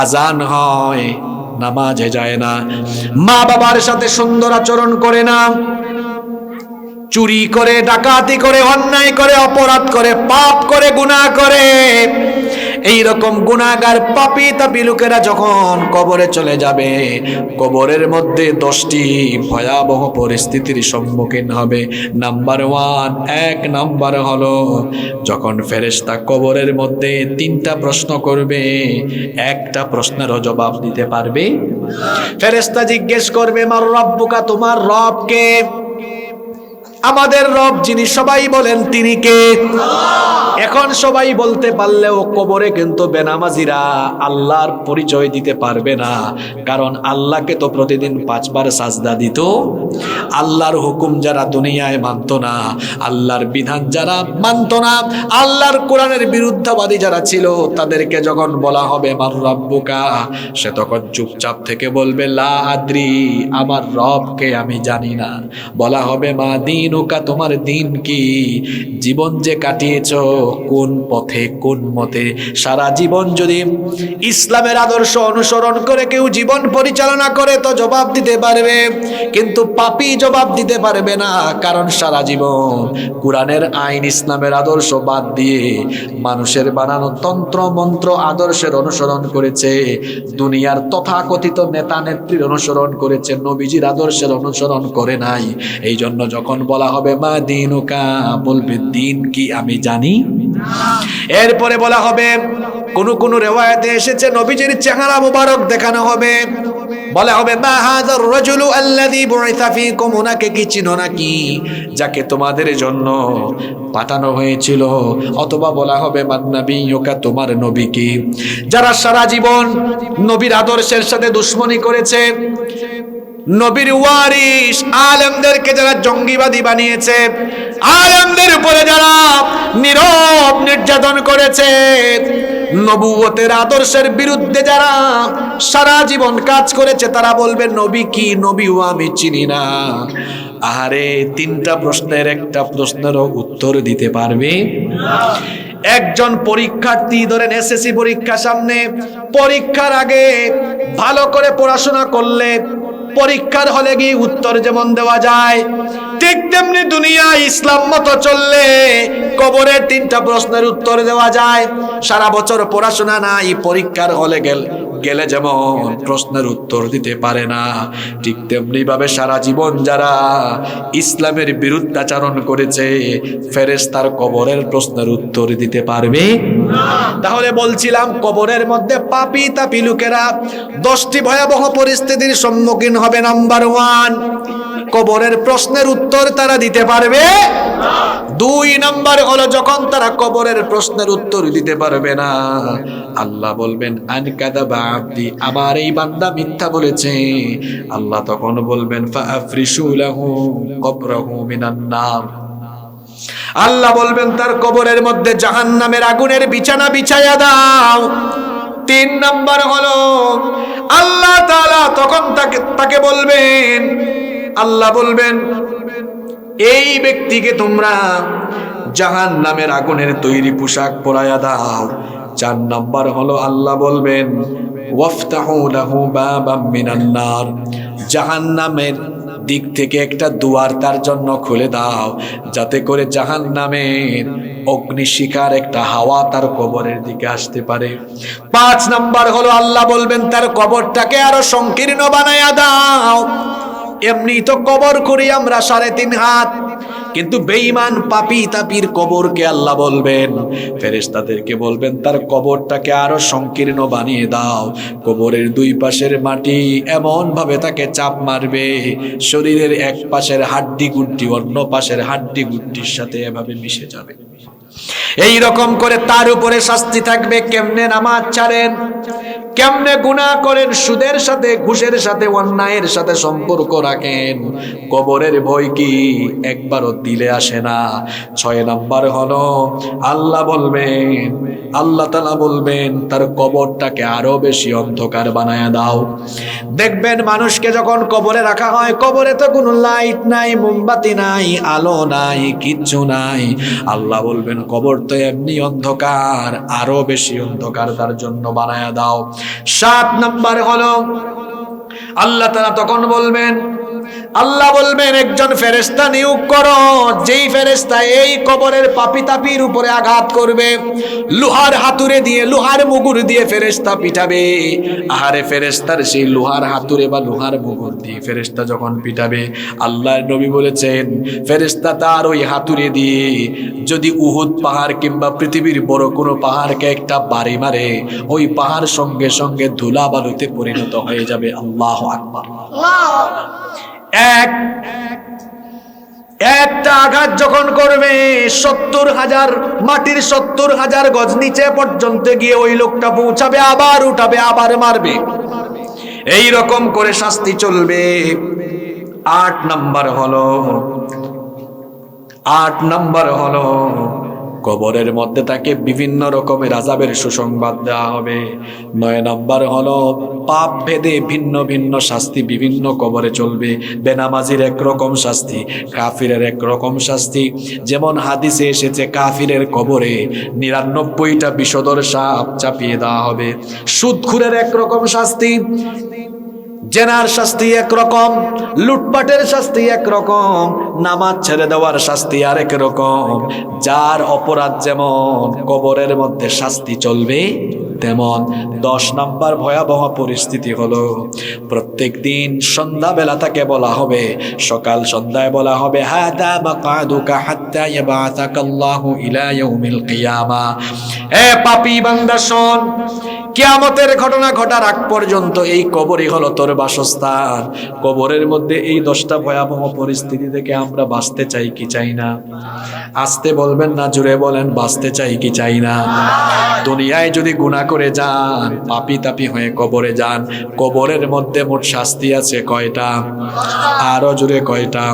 আজান হয়, নামাজে যায় না। মা বাবার সাথে সুন্দর আচরণ করে না। চুরি করে, ডাকাতি করে, অন্যায় করে, অপরাধ করে, পাপ করে গুণা করে। এই রকম গুনাহগার পাপি তাপি লোকেরা যখন কবরে চলে যাবে, কবরের মধ্যে দশটি ভয়াবহ পরিস্থিতির সম্মুখীন হবে। নাম্বার ওয়ান এক নাম্বার হলো, যখন ফেরেশতা কবরের মধ্যে তিনটা প্রশ্ন করবে, একটা প্রশ্নেরও জবাব দিতে পারবে। ফেরেশতা জিজ্ঞেস করবে, মার রব্বুকা, তোমার রবকে আমাদের রব, যিনি সবাই বলেন তিনি কে? এখন সবাই বলতে পারলেও কবরে কিন্তু বেনামাজিরা আল্লাহর পরিচয় দিতে পারবে না। কারণ আল্লাহকে তো প্রতিদিন পাঁচবার সাজদা দিত। আল্লাহর হুকুম যারা দুনিয়ায় মানত না, আল্লাহর বিধান যারা মানত না, আল্লাহর কোরআনের বিরুদ্ধবাদী যারা ছিল, তাদেরকে যখন বলা হবে, মার রব্বুকা সে তখন চুপচাপ থেকে বলবে, লা আদ্রি, আমার রবকে আমি জানি না। বলা হবে, মা দিন ওকা তোমার দিন কি? জীবন যে কাটিয়েছ কোন পথে, কোন মতে? সারা জীবন যদি ইসলামের আদর্শ অনুসরণ করে কেউ জীবন পরিচালনা করে, তো জবাব দিতে পারবে। কিন্তু পাপি জবাব দিতে পারবে না, কারণ সারা জীবন কোরআনের আইন ইসলামের আদর্শ বাদ দিয়ে মানুষের বানানো তন্ত্র, মন্ত্র, আদর্শের অনুসরণ করেছে, দুনিয়ার তথাকথিত নেতা নেত্রীর অনুসরণ করেছে, নবীজির আদর্শের অনুসরণ করে নাই। এই জন্য যখন বলা হবে, মা দিন কা বলবে, দিন কি আমি জানি? এরপরে বলা হবে, কোন কোন রেওয়ায়তে এসেছে নবীজির চেহারা মুবারক দেখানো হবে। বলা হবে, মা হাজার রাজুলু আল্লাযী বুইসা ফীকুম উনাকে কি চিনো নাকি? যাকে তোমাদের জন্য পাঠানো হয়েছিল। অথবা বলা হবে মান্নাবিয়ুকা তোমার নবী কি যারা সারা জীবন নবীর আদর্শের সাথে দুশ্মনী করেছে নবীর ওয়ারিস আলেমদেরকে যারা জঙ্গিবাদী বানিয়েছে, আলেমদের উপরে যারা নীরব নির্যাতন করেছে নবুয়তের আদর্শের বিরুদ্ধে যারা সারা জীবন কাজ করেছে, তারা বলবে, নবী কি? নবীও আমি চিনি না। আরে তিনটা প্রশ্নের একটা প্রশ্নেরও উত্তর দিতে পারবে। একজন পরীক্ষার্থী ধরেন এসএসসি পরীক্ষা সামনে, পরীক্ষার আগে ভালো করে পড়াশোনা করলে পরীক্ষার হলে গিয়ে উত্তর যেমন দেওয়া যায়, ঠিক তেমনি দুনিয়া ইসলাম মতো চললে কবরের তিনটা প্রশ্নের উত্তর দেওয়া যায়। সারা বছর পড়াশোনা নাই, পরীক্ষার হলে গেল গেলে যেমন প্রশ্নের উত্তর দিতে পারে না। ঠিক তেমনি ভাবে সারা জীবন যারা ইসলামের বিরুদ্ধাচারণ করেছে ফেরেস্তার কবরের প্রশ্নের উত্তর দিতে পারবে তাহলে বলছিলাম, কবরের মধ্যে পাপি তাপি লোকেরা দশটি ভয়াবহ পরিস্থিতির সম্মুখীন হবে নাম্বার ওয়ান। কবরের প্রশ্নের উত্তর তারা দিতে পারবে দুই নাম্বার হলো যখন তারা কবরের প্রশ্নের উত্তর দিতে পারবে না। আল্লাহ বলবেন আনকাদা বা আব্দি। আমার এই বান্দা মিথ্যা বলেছে। আল্লাহ তখন বলবেন ফাফরিশু লাহু কবরাহু মিনান নার। আল্লাহ বলবেন, তার কবরের মধ্যে জাহান্নামের আগুনের বিছানা বিছায়া দাও। তিন নাম্বার হলো, আল্লাহ তাআলা তখন তাকে তাকে বলবেন, আল্লাহ বলবেন, এই ব্যক্তিকে তোমরা জাহান নামের আগুনের তৈরি পোশাক পরায়া দাও। চার নাম্বার হলো, আল্লাহ বলবেন ওয়াফতাহু বাবাম জাহান্নামের দিক থেকে একটা দুয়ার তার জন্য খুলে দাও, যাতে করে জাহান নামের অগ্নিশিখার একটা হাওয়া তার কবরের দিকে আসতে পারে। পাঁচ নাম্বার হলো আল্লাহ বলবেন, তার কবরটাকে আরও সংকীর্ণ বানায়া দাও। এমনি তো কবর করি আমরা সাড়ে তিন হাত। কিন্তু বেঈমান পাপি তাপির কবরকে আল্লাহ বলবেন, ফেরেশতাদেরকে বলবেন, তার কবরটাকে আরও সংকীর্ণ বানিয়ে দাও। কবরের দুই পাশের মাটি এমন ভাবে তাকে চাপ মারবে, শরীরের এক পাশের হাড্ডি গুড্ডি অন্য পাশের হাড্ডি গুড্ডির সাথে এভাবে মিশে যাবে। এই রকম করে তার উপরে শাস্তি থাকবে, কেমনে নামাজ ছাড়েন? কেমনে গুনাহ করেন? সুদের সাথে, ঘুষের সাথে, অন্যায়ের সাথে সম্পর্ক রাখেন। কবরের ভয় কি? একবারও দিলে আসে না। ছয় নাম্বার হলো, আল্লাহ বলবেন, আল্লাহ তালা বলবেন, তার কবরটাকে আরও বেশি অন্ধকার বানায় দাও। দেখবেন মানুষকে যখন কবরে রাখা হয়, কবরে তো কোনো লাইট নাই, মোমবাতি নাই, আলো নাই, কিচ্ছু নাই। আল্লাহ বলবেন কবর তো এমনি অন্ধকার, আরও বেশি অন্ধকার তার জন্য বানায় দাও। সাত নাম্বার হলো, আল্লাহ তারা তখন বলবেন আল্লাহ বলবেন, একজন ফেরেস্তা নিয়োগ করো, যেই ফেরেস্তা এই কবরের পাপি তাপির উপরে আঘাত করবে, লোহার হাতুড়ে দিয়ে, লোহার মুগুর দিয়ে ফেরেস্তা পিটাবে। আহারে ফেরেস্তার সেই লোহার হাতুড়ে বা লোহার মুগুর দিয়ে ফেরেস্তা যখন পিটাবে আল্লাহর নবী বলেছেন ফেরেস্তা তার ওই হাতুড়ে দিয়ে যদি উহুদ পাহাড় কিংবা পৃথিবীর বড় কোনো পাহাড়কে একটা বাড়ি মারে, ওই পাহাড় সঙ্গে সঙ্গে ধুলা বালুতে পরিণত হয়ে যাবে। আল্লাহ আকবার। এক। একটা আঘাত যখন করবে, সত্তর হাজার, মাটির সত্তর হাজার গজ নিচে পর্যন্ত গিয়ে ওই লোকটা পৌঁছাবে, আবার উঠাবে, আবার মারবে। এই রকম করে শাস্তি চলবে। আট নাম্বার হলো, আট নাম্বার হলো কবরের মধ্যে তাকে বিভিন্ন রকমের আজাবের সুসংবাদ দেওয়া হবে। নয় নম্বর হলো, পাপ ভেদে ভিন্ন ভিন্ন শাস্তি বিভিন্ন কবরে চলবে। বেনামাজির একরকম শাস্তি, কাফিরের একরকম শাস্তি। যেমন হাদিসে এসেছে, কাফিরের কবরে নিরানব্বইটা বিষদর সাপ চাপিয়ে দেওয়া হবে। সুদখুরের একরকম শাস্তি জেনার শাস্তি একরকম লুটপাটের শাস্তি একরকম নামাজ ছেড়ে দেওয়ার শাস্তি আরেক রকম। যার অপরাধ যেমন কবরের মধ্যে শাস্তি চলবে, তেমন দশ নাম্বার ভয়াবহ পরিস্থিতি হলো, প্রত্যেক দিন সন্ধ্যাবেলা তাকে বলা হবে, সকাল সন্ধ্যায় বলা হবে, হাদা মাকাদুকা হাত্তা ইয়াবাতাকাল্লাহু ইলা ইয়াউমিল কিয়ামা। এ পাপী বান্দা, শোন। কিয়ামতের ঘটনা ঘটার আগ পর্যন্ত এই কবরই হলো তোর বাসস্থান। কবরের মধ্যে এই দশটা ভয়াবহ পরিস্থিতি থেকে আমরা বাঁচতে চাই কি চাই না? আসতে বলবেন না জুড়ে বলেন, বাঁচতে চাই কি চাই না? দুনিয়ায় যদি গুণা করে যান, পাপি তাপি হয়ে কবরে যান, কবরের মধ্যে মোট শাস্তি আছে কয়টা? আরও জুড়ে কয়টা?